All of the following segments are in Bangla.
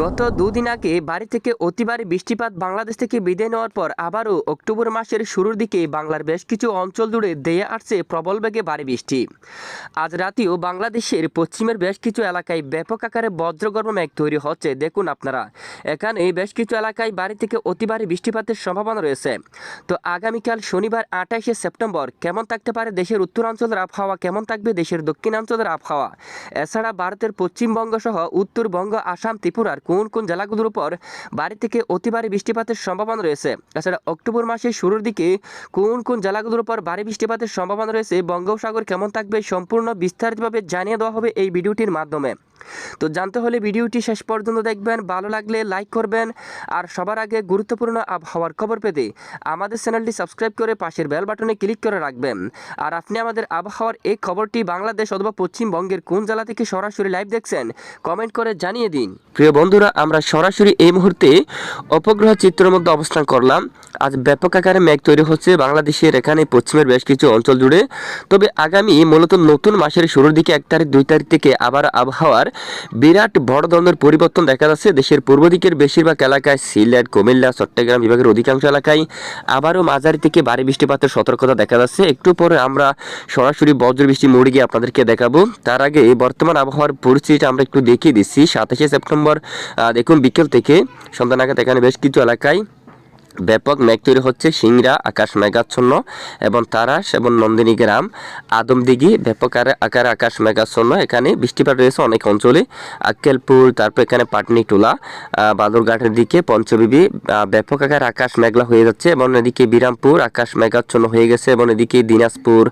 গত দুদিন আগে বাড়ি থেকে অতিবারে বৃষ্টিপাত বাংলাদেশ থেকে বিদায় নেওয়ার পর আবারও অক্টোবর মাসের শুরুর দিকে বাংলার বেশ কিছু অঞ্চল জুড়ে দেয়ে আসছে প্রবল বেগে ভারী বৃষ্টি। আজ রাতেও বাংলাদেশের পশ্চিমের বেশ কিছু এলাকায় ব্যাপক আকারে বজ্রগর্ভ মেঘ তৈরি হচ্ছে, দেখুন আপনারা। এখানে বেশ কিছু এলাকায় বাড়ি থেকে অতিবারে বৃষ্টিপাতের সম্ভাবনা রয়েছে। তো আগামীকাল শনিবার আঠাশে সেপ্টেম্বর কেমন থাকতে পারে দেশের উত্তরাঞ্চলের আবহাওয়া, কেমন থাকবে দেশের দক্ষিণাঞ্চলের আবহাওয়া? এছাড়া ভারতের পশ্চিমবঙ্গ সহ উত্তরবঙ্গ, আসাম, ত্রিপুরার কোন কোন জেলাগুলোর উপর বাড়ি থেকে অতিবারে বৃষ্টিপাতের সম্ভাবনা রয়েছে? তাছাড়া অক্টোবর মাসের শুরুর দিকে কোন কোন জেলাগুলোর উপর ভারী বৃষ্টিপাতের সম্ভাবনা রয়েছে? বঙ্গোপসাগর কেমন থাকবে? সম্পূর্ণ বিস্তারিতভাবে জানিয়ে দেওয়া হবে এই ভিডিওটির মাধ্যমে। তো জানতে হলে ভিডিওটি শেষ পর্যন্ত দেখবেন, ভালো লাগলে লাইক করবেন, আর সবার আগে গুরুত্বপূর্ণ আবহাওয়ার খবর পেতে আমাদের চ্যানেলটি সাবস্ক্রাইব করে পাশের বেল বাটনে ক্লিক করে রাখবেন। আর আপনি আমাদের আবহাওয়ার এই খবরটি বাংলাদেশ অথবা পশ্চিমবঙ্গের কোন জেলা থেকে সরাসরি লাইভ দেখছেন, কমেন্ট করে জানিয়ে দিন। প্রিয় বন্ধুরা, আমরা সরাসরি এই মুহূর্তে উপগ্রহ চিত্রের মধ্যে অবস্থান করলাম। আজ ব্যাপক আকারে মেঘ তৈরি হচ্ছে বাংলাদেশের, এখানে পশ্চিমের বেশ কিছু অঞ্চল জুড়ে। তবে আগামী মূলত নতুন মাসের শুরুর দিকে এক তারিখ, দুই তারিখ থেকে আবার আবহাওয়ার বিরাট বড় ধরনের পরিবর্তন দেখা যাচ্ছে। দেশের পূর্ব দিকের বেশিরভাগ এলাকায় সিলেট, কুমিল্লা, চট্টগ্রাম বিভাগের অধিকাংশ এলাকায় আবারও মাঝারি থেকে ভারী বৃষ্টিপাতের সতর্কতা দেখা যাচ্ছে। একটু পরে আমরা সরাসরি বজ্র বৃষ্টি মোড়ে গিয়ে আপনাদেরকে দেখাবো। তার আগে বর্তমান আবহাওয়ার পরিস্থিতিটা আমরা একটু দেখিয়ে দিচ্ছি। সাতাশে সেপ্টেম্বর দেখুন বিকেল থেকে সন্ধ্যা নাগাদ এখানে বেশ কিছু এলাকায় ব্যাপক মেঘ তৈরি হচ্ছে সিংরা আকাশ মেঘাচ্ছন্ন এবং তারাস এবং নন্দিনী গ্রাম, আদমদিঘি ব্যাপক আকারে আকাশ মেঘাচ্ছন্ন। এখানে বৃষ্টিপাত রয়েছে অনেক অঞ্চলে। আক্কেলপুর, তারপর এখানে পাটনিটোলা বাদুরঘাটের দিকে পঞ্চবিবি ব্যাপক আকারে আকাশ মেঘলা হয়ে যাচ্ছে এবং এদিকে বিরামপুর আকাশ মেঘাচ্ছন্ন হয়ে গেছে এবং এদিকে দিনাজপুর,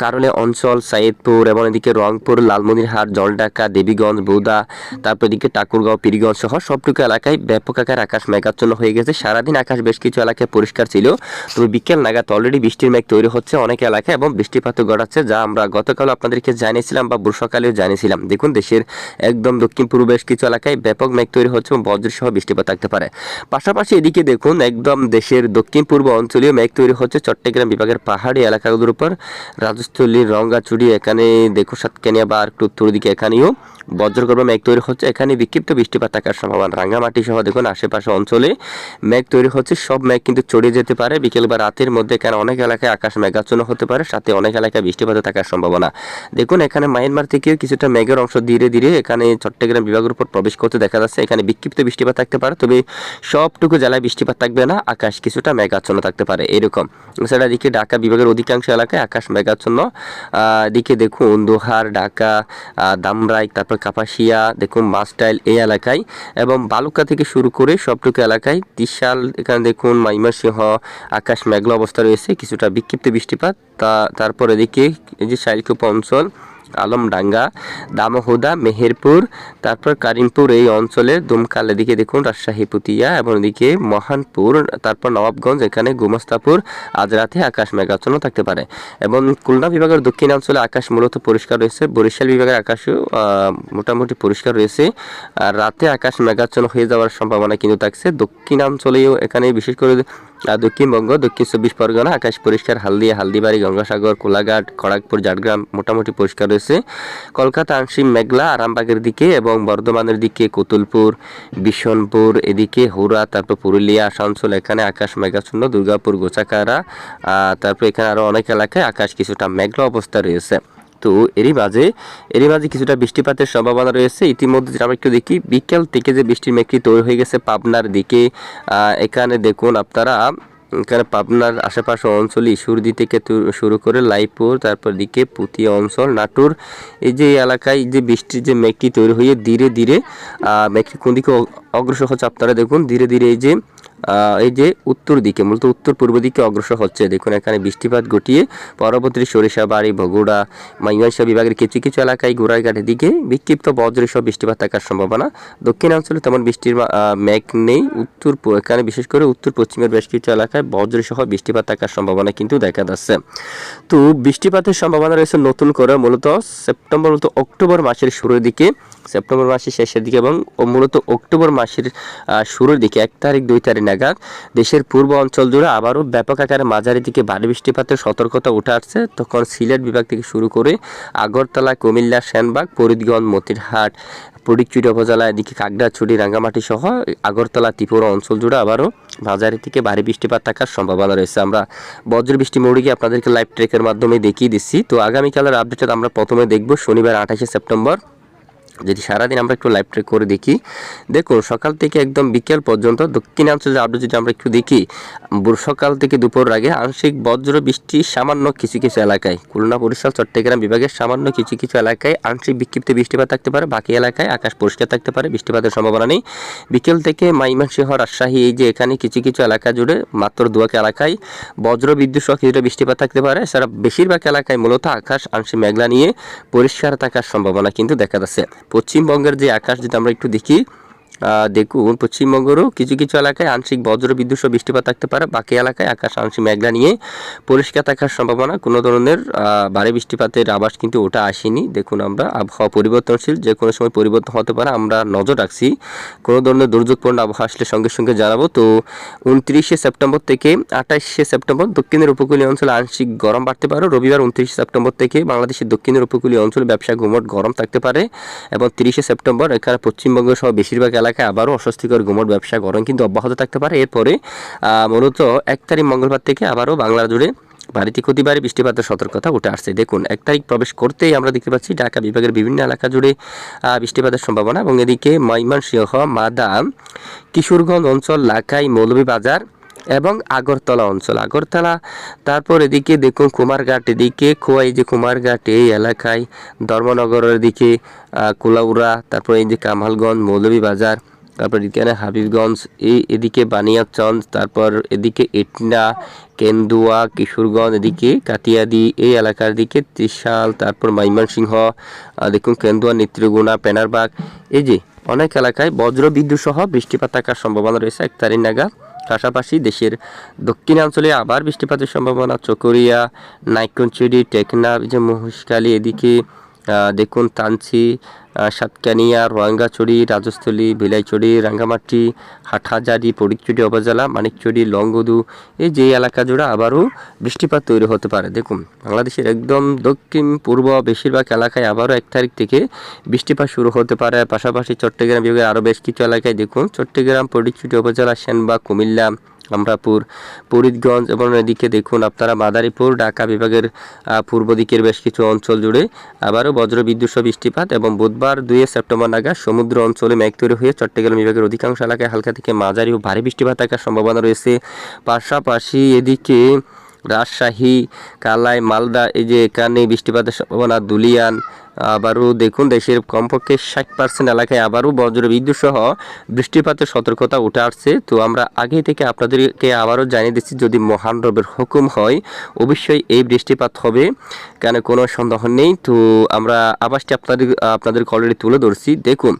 কারলে অঞ্চল সাইদপুর এবং এদিকে রংপুর, লালমনিরহাট জলডাকা দেবীগঞ্জ, বৌদা, তারপর এদিকে ঠাকুরগাঁও, পীরগঞ্জ সহ সবটুকু এলাকায় ব্যাপক আকার আকাশ মেঘাচ্ছন্ন হয়ে গেছে। সারাদিন আকাশ বেশ কিছু এলাকায় পরিষ্কার ছিল। তবে বিকেল নাগাদ অলরেডি বৃষ্টির মেঘ তৈরি হচ্ছে অনেক এলাকায় এবং বৃষ্টিপাত ঘটাচ্ছে, যা আমরা গতকাল আপনাদেরকে জানিয়েছিলাম বা বর্ষাকালেও জানিয়েছিলাম। দেখুন, দেশের একদম দক্ষিণ পূর্ব বেশ কিছু এলাকায় ব্যাপক মেঘ তৈরি হচ্ছে এবং বজ্রসহ বৃষ্টিপাত থাকতে পারে। পাশাপাশি এদিকে দেখুন, একদম দেশের দক্ষিণ পূর্ব অঞ্চলীয় মেঘ তৈরি হচ্ছে। চট্টগ্রাম বিভাগের পাহাড়ি এলাকাগুলোর উপর রাজস্থলী রঙ্গাচুড়ি এখানে দেখুন সাতকানিয়া বা আর একটু উত্তর দিকে এখানেও। বজ্রগর্ভ মেঘ তৈরি হচ্ছে। এখানে বিক্ষিপ্ত বৃষ্টিপাত থাকার সম্ভাবনা। রাঙ্গামাটি সহ দেখুন, আশেপাশে অঞ্চলে মেঘ তৈরি হচ্ছে। সব মেঘ কিন্তু চড়ে যেতে পারে। বিকেল বা রাতের মধ্যে এখানে অনেক এলাকায় আকাশ মেঘাচ্ছন্ন হতে পারে। সাথে অনেক এলাকায় বৃষ্টিপাত থাকার সম্ভাবনা। দেখুন, এখানে মায়ানমার থেকেও কিছুটা মেঘের অংশ ধীরে ধীরে এখানে চট্টগ্রাম বিভাগের উপর প্রবেশ করতে দেখা যাচ্ছে। এখানে বিক্ষিপ্ত বৃষ্টিপাত থাকতে পারে, তবে সবটুকু জেলায় বৃষ্টিপাত থাকবে না। আকাশ কিছুটা মেঘাচ্ছন্ন থাকতে পারে। এরকম। এছাড়া এদিকে ঢাকা বিভাগের অধিকাংশ এলাকায় আকাশ মেঘাচ্ছন্ন। এদিকে দেখুন, দোহার, ঢাকা দামরাই তারপর কাপাসিয়া, দেখুন মাস্টাইল এই এলাকায় এবং বালুকা থেকে শুরু করে সবটুকু এলাকায় ত্রিশাল, এখানে দেখুন মাইমাসিংহ আকাশ মেঘলা অবস্থা রয়েছে, কিছুটা বিক্ষিপ্ত বৃষ্টিপাত, তা, তারপর এদিকে এই যে শাইলকুপ অঞ্চল আলমডাঙ্গা দামোহদা মেহেরপুর, তারপর কারিমপুর এই অঞ্চলে দুমকাল এদিকে দেখুন রাজশাহী, পুতিয়া এবং এদিকে মহানপুর, তারপর নবাবগঞ্জ, এখানে গুমস্তাপুর, আজ রাতে আকাশ মেঘাচ্ছন্ন থাকতে পারে। এবং খুলনা বিভাগের দক্ষিণাঞ্চলে আকাশ মূলত পরিষ্কার রয়েছে, বরিশাল বিভাগের আকাশও মোটামুটি পরিষ্কার রয়েছে। আর রাতে আকাশ মেঘাচ্ছন্ন হয়ে যাওয়ার সম্ভাবনা কিন্তু থাকছে। দক্ষিণাঞ্চলেও এখানে বিশেষ করে দক্ষিণবঙ্গ দক্ষিণ চব্বিশ পরগনা, আকাশ পরিষ্কার, হালদিয়া, হালদিবাড়ি, গঙ্গাসাগর, কোলাঘাট, খড়গপুর, ঝাড়গ্রাম মোটামুটি পরিষ্কার রয়েছে। কলকাতা, আংশিক মেঘলা, আরামবাগের দিকে এবং বর্ধমানের দিকে কতুলপুর বিশনপুর এদিকে হুরা, তারপর পুরুলিয়া, আসানসোল, এখানে আকাশ মেঘাচ্ছন্ন, দুর্গাপুর গোচাকারা তারপর এখানে আরও অনেক এলাকায় আকাশ কিছুটা মেঘলা অবস্থা রয়েছে। তো এরই মাঝে এরই মাঝে কিছুটা বৃষ্টিপাতের সম্ভাবনা রয়েছে। ইতিমধ্যে যেটা আমরা একটু দেখি, বিকেল থেকে যে বৃষ্টির মেঘটি তৈরি হয়ে গেছে পাবনার দিকে এখানে দেখুন আপনারা, এখানে পাবনার আশেপাশে অঞ্চল ইসুরদি থেকে শুরু করে লাইপুর, তারপর দিকে পুতিয়া অঞ্চল, নাটোর, এই যে এলাকায় যে বৃষ্টির যে মেঘটি তৈরি হয়ে ধীরে ধীরে মেঘটি কোন দিকে অগ্রসর হচ্ছে আপনারা দেখুন, ধীরে ধীরে এই যে এই যে উত্তর দিকে, মূলত উত্তর পূর্ব দিকে অগ্রসর হচ্ছে। দেখুন, এখানে বৃষ্টিপাত ঘটিয়ে পরবর্তী সরিষাবাড়ি বগুড়া ময়মনসিংহ বিভাগের কিছু কিছু এলাকায় গোড়াঘাটের দিকে বিক্ষিপ্ত বজ্রসহ বৃষ্টিপাত থাকার সম্ভাবনা। দক্ষিণাঞ্চলে তেমন বৃষ্টির মেঘ নেই। উত্তর এখানে বিশেষ করে উত্তর পশ্চিমের বেশ কিছু এলাকায় বজ্রসহ বৃষ্টিপাত থাকার সম্ভাবনা কিন্তু দেখা যাচ্ছে। তো বৃষ্টিপাতের সম্ভাবনা রয়েছে নতুন করে, মূলত সেপ্টেম্বর, মূলত অক্টোবর মাসের শুরুর দিকে, সেপ্টেম্বর মাসের শেষের দিকে এবং মূলত অক্টোবর মাসের শুরুর দিকে এক তারিখ, দুই তারিখ নাগাদ দেশের পূর্ব অঞ্চল জুড়ে আবারও ব্যাপক আকারে মাঝারি দিকে ভারী বৃষ্টিপাতের সতর্কতা উঠে আসছে। তখন সিলেট বিভাগ থেকে শুরু করে আগরতলা, কুমিল্লা, সেনবাগ, ফরিদগঞ্জ, মতিরহাট ফটিকচুরি উপজেলা, এদিকে কাকড়াছড়ি রাঙ্গামাটি সহ আগরতলা, ত্রিপুরা অঞ্চল জুড়ে আবারও মাঝারি থেকে ভারী বৃষ্টিপাত থাকার সম্ভাবনা রয়েছে। আমরা বজ্র বৃষ্টি মৌড়িকে আপনাদেরকে লাইভ ট্রেকের মাধ্যমে দেখিয়ে দিচ্ছি। তো আগামীকালের আপডেট আমরা প্রথমে দেখব শনিবার, আঠাশে সেপ্টেম্বর। যদি সারাদিন আমরা একটু লাইভ ট্রেক করে দেখি দেখুন সকাল থেকে একদম বিকেল পর্যন্ত দক্ষিণাঞ্চলের আপডেট যদি আমরা একটু দেখি সকাল থেকে দুপুর আগে আংশিক বজ্র, বৃষ্টি সামান্য কিছু কিছু এলাকায়, খুলনা, বরিশাল, চট্টগ্রাম বিভাগের সামান্য কিছু কিছু এলাকায় আংশিক বিক্ষিপ্ত বৃষ্টিপাত থাকতে পারে, বাকি এলাকায় আকাশ পরিষ্কার থাকতে পারে, বৃষ্টিপাতের সম্ভাবনা নেই। বিকেল থেকে মাইমানসিংহ রাজশাহী এই যে এখানে কিছু কিছু এলাকা জুড়ে মাত্র দুয়াক এলাকায় বজ্র, বিদ্যুৎ সহ কিছুটা বৃষ্টিপাত থাকতে পারে, এছাড়া বেশিরভাগ এলাকায় মূলত আকাশ আংশিক মেঘলা নিয়ে পরিষ্কার থাকার সম্ভাবনা কিন্তু দেখা যাচ্ছে। পশ্চিমবঙ্গের যে আকাশ যদি আমরা একটু দেখি দেখুন পশ্চিমবঙ্গেরও কিছু কিছু এলাকায় আংশিক বজ্র, বিদ্যুৎ সহ বৃষ্টিপাত থাকতে পারে। বাকি এলাকায় আকাশ আংশিক মেঘলা নিয়ে পরিষ্কার থাকার সম্ভাবনা। কোনো ধরনের ভারী বৃষ্টিপাতের আবাস কিন্তু ওটা আসেনি। দেখুন আমরা, আবহাওয়া পরিবর্তনশীল, যে কোনো সময় পরিবর্তন হতে পারে, আমরা নজর রাখছি। কোনো ধরনের দুর্যোগপূর্ণ আবহাওয়া আসলে সঙ্গে সঙ্গে জানাব। তো উনত্রিশে সেপ্টেম্বর থেকে আঠাশে সেপ্টেম্বর দক্ষিণের উপকূলীয় অঞ্চলে আংশিক গরম বাড়তে পারে। রবিবার উনত্রিশে সেপ্টেম্বর থেকে বাংলাদেশের দক্ষিণের উপকূলীয় অঞ্চলে ব্যবসা ঘুমট গরম থাকতে পারে। এবং তিরিশে সেপ্টেম্বর এখানে পশ্চিমবঙ্গ সহ বেশিরভাগ এলাকায় আবারও অস্বস্তিকর ঘুমট ব্যবসা গরম কিন্তু অব্যাহত থাকতে পারে। এরপরে মূলত এক তারিখ মঙ্গলবার থেকে আবারও বাংলা জুড়ে বাড়িতে ক্ষতিবারে বৃষ্টিপাতের সতর্কতা উঠে আসছে। দেখুন, এক তারিখ প্রবেশ করতেই আমরা দেখতে পাচ্ছি ঢাকা বিভাগের বিভিন্ন এলাকা জুড়ে বৃষ্টিপাতের সম্ভাবনা এবং এদিকে ময়মনসিংহ, মাদাম, কিশোরগঞ্জ অঞ্চল, লাখাই, মৌলভীবাজার এবং আগরতলা অঞ্চল। আগরতলা তারপর এদিকে দেখুন কুমারঘাট এদিকে খোয়াই যে কুমারঘাট এই এলাকায় ধর্মনগরের দিকে কুলাউড়া তারপর এই যে কামালগঞ্জ মৌলভীবাজার তারপর এখানে হাবিবগঞ্জ এই এদিকে বানিয়াচন্দ তারপর এদিকে এটনা কেন্দুয়া কিশোরগঞ্জ এদিকে কাতিয়াদি এই এলাকার দিকে ত্রিশাল তারপর ময়মনসিংহ আহ, দেখুন কেন্দুয়া নেত্রীগুণা পেনারবাগ এই যে অনেক এলাকায় বজ্র বিদ্যুৎ সহ বৃষ্টিপাত থাকার সম্ভাবনা রয়েছে। এক তারিখ নাগাদ পাশাপাশি দেশের দক্ষিণাঞ্চলে আবার বৃষ্টিপাতের সম্ভাবনা চকরিয়া নাইকুঞ্চুরি টেকনাফ যে মহিষকালী এদিকে দেখুন আহ, সাতকানিয়া রোয়াঙ্গাছড়ি রাজস্থলী বিলাইছড়ি রাঙ্গামাটি, হাটহাজারি ফটিকচুরি উপজেলা মানিকচুরি লংগদু, এই যে এলাকা জুড়ে আবারও বৃষ্টিপাত তৈরি হতে পারে। দেখুন, বাংলাদেশের একদম দক্ষিণ, পূর্ব বেশিরভাগ এলাকায় আবারও এক তারিখ থেকে বৃষ্টিপাত শুরু হতে পারে। পাশাপাশি চট্টগ্রাম বিভাগের আরও বেশ কিছু এলাকায় দেখুন, চট্টগ্রাম ফটিকচুরি উপজেলা, সেনবাগ, কুমিল্লা আমরাপুর ফরিদগঞ্জ এবং এদিকে দেখুন আপনারা মাদারীপুর, ঢাকা বিভাগের পূর্ব দিকের বেশ কিছু অঞ্চল জুড়ে আবারও বজ্রবিদ্যুৎ বৃষ্টিপাত এবং বুধবার দুই সেপ্টেম্বর নাগাদ সমুদ্র অঞ্চলে মেঘ তৈরি হয়ে চট্টগ্রাম বিভাগের অধিকাংশ এলাকায় হালকা থেকে মাঝারি ও ভারী বৃষ্টিপাত থাকার সম্ভাবনা রয়েছে। পাশাপাশি এদিকে রাজশাহী, কালাই, মালদা, এই যে এখানে বৃষ্টিপাতের সম্ভাবনা, দুলিয়ান, আবারও দেখুন দেশের কমপক্ষে ষাট পার্সেন্ট এলাকায় আবারও বজ্র বিদ্যুৎ সহ বৃষ্টিপাতের সতর্কতা উঠে আসছে। তো আমরা আগে থেকে আপনাদেরকে আবারও জানিয়ে দিচ্ছি, যদি মহান রবের হুকুম হয়, অবশ্যই এই বৃষ্টিপাত হবে, কেন কোনো সন্দেহ নেই। তো আমরা আবাসটি আপনাদের আপনাদের অলরেডি তুলে ধরছি। দেখুন,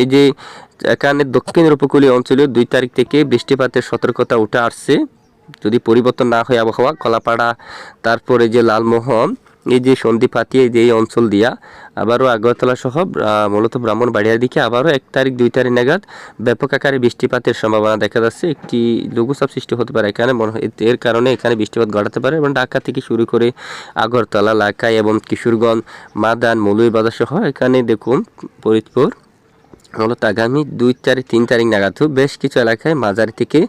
এই যে এখানে দক্ষিণের উপকূলীয় অঞ্চলে দুই তারিখ থেকে বৃষ্টিপাতের সতর্কতা উঠে আসছে। যদি পরিবর্তন না হয় আবহাওয়া, কলাপাড়া, তারপরে যে লালমোহন, এই যে সন্ধিপাতি এই যে এই অঞ্চল দিয়া, আবারও আগরতলা সহ মূলত ব্রাহ্মণবাড়িয়ার দিকে আবারও এক তারিখ, দুই তারিখ নাগাদ ব্যাপক আকারে বৃষ্টিপাতের সম্ভাবনা দেখা যাচ্ছে। একটি লঘুচাপ সৃষ্টি হতে পারে এখানে, মনে হয় এর কারণে এখানে বৃষ্টিপাত ঘটাতে পারে এবং ঢাকা থেকে শুরু করে আগরতলা, লাকাই এবং কিশোরগঞ্জ, মাদান, মৌলভীবাজার সহ এখানে দেখুন, ফরিদপুর মূলত আগামী দুই তারিখ তিন তারিখ নাগাদ বেশ কিছু এলাকায় মাঝারি থেকে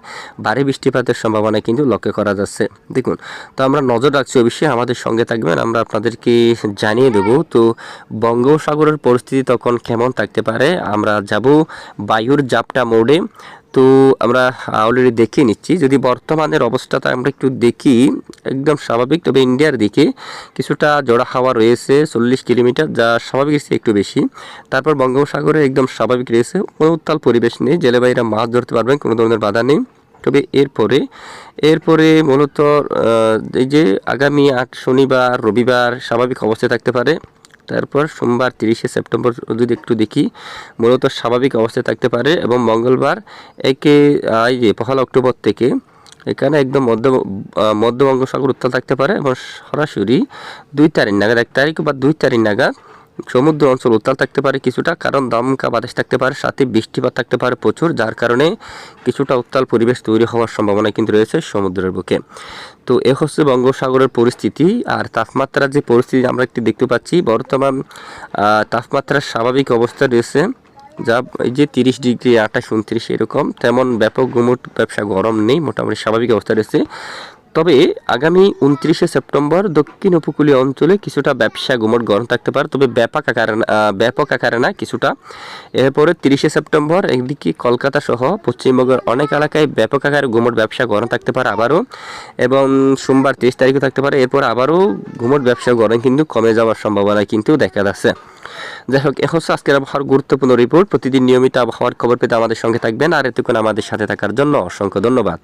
ভারী বৃষ্টিপাতের সম্ভাবনা কিন্তু লক্ষ্য করা যাচ্ছে। দেখুন, তো আমরা নজর রাখছি অবশ্যই আমাদের সঙ্গে থাকবেন, আমরা আপনাদেরকে জানিয়ে দেব, তো বঙ্গোপসাগরের পরিস্থিতি তখন কেমন থাকতে পারে? আমরা যাব বায়ুর জাপটা মোড়ে। তো আমরা অলরেডি দেখে নিচ্ছি। যদি বর্তমানের অবস্থাটা আমরা একটু দেখি। একদম স্বাভাবিক, তবে ইন্ডিয়ার দিকে কিছুটা জোড়া হাওয়া রয়েছে, চল্লিশ কিলোমিটার, যা স্বাভাবিক চেয়ে একটু বেশি। তারপর বঙ্গোপসাগরে একদম স্বাভাবিক রয়েছে। কোনো উত্তাল পরিবেশ নেই জেলেবাইরা মাছ ধরতে পারবেন, কোনো ধরনের বাধা নেই। তবে এরপরে এরপরে মূলত এই যে আগামী আট শনিবার, রবিবার স্বাভাবিক অবস্থায় থাকতে পারে। তারপর সোমবার তিরিশে সেপ্টেম্বর যদি একটু দেখি। মূলত স্বাভাবিক অবস্থায় থাকতে পারে এবং মঙ্গলবার একে যে পহেলা অক্টোবর থেকে এখানে একদম মধ্য মধ্যবঙ্গ সাগর উত্তাল থাকতে পারে এবং সরাসরি দুই তারিখ নাগাদ, এক তারিখ বা দুই তারিখ নাগাদ সমুদ্র অঞ্চল উত্তাল থাকতে পারে কিছুটা, কারণ দমকা বাতাস থাকতে পারে, সাথে বৃষ্টিপাত থাকতে পারে প্রচুর, যার কারণে কিছুটা উত্তাল পরিবেশ তৈরি হওয়ার সম্ভাবনা কিন্তু রয়েছে সমুদ্রের বুকে। তো এ হচ্ছে বঙ্গোপসাগরের পরিস্থিতি, আর তাপমাত্রার যে পরিস্থিতি আমরা একটি দেখতে পাচ্ছি, বর্তমান তাপমাত্রার স্বাভাবিক অবস্থা রয়েছে, যা এই যে তিরিশ ডিগ্রি, আঠাশ, উনত্রিশ এরকম, তেমন ব্যাপক গুমট ব্যবসা গরম নেই, মোটামুটি স্বাভাবিক অবস্থা রয়েছে। তবে আগামী উনত্রিশে সেপ্টেম্বর দক্ষিণ উপকূলীয় অঞ্চলে কিছুটা ব্যবসা গুমট গরম থাকতে পারে, তবে ব্যাপক আকারে ব্যাপক আকারে না, কিছুটা। এরপরে তিরিশে সেপ্টেম্বর একদিকে কলকাতা সহ পশ্চিমবঙ্গের অনেক এলাকায় ব্যাপক আকারে গুমট ব্যবসা গরম থাকতে পারে আবারও, এবং সোমবার তিরিশ তারিখও থাকতে পারে। এরপর আবারও গুমট ব্যবসা গরম কিন্তু কমে যাওয়ার সম্ভাবনা কিন্তু দেখা যাচ্ছে। যাই হোক, এখন আজকের আবহাওয়ার গুরুত্বপূর্ণ রিপোর্ট। প্রতিদিন নিয়মিত আবহাওয়ার খবর পেতে আমাদের সঙ্গে থাকবেন। আর এতক্ষণ আমাদের সাথে থাকার জন্য অসংখ্য ধন্যবাদ।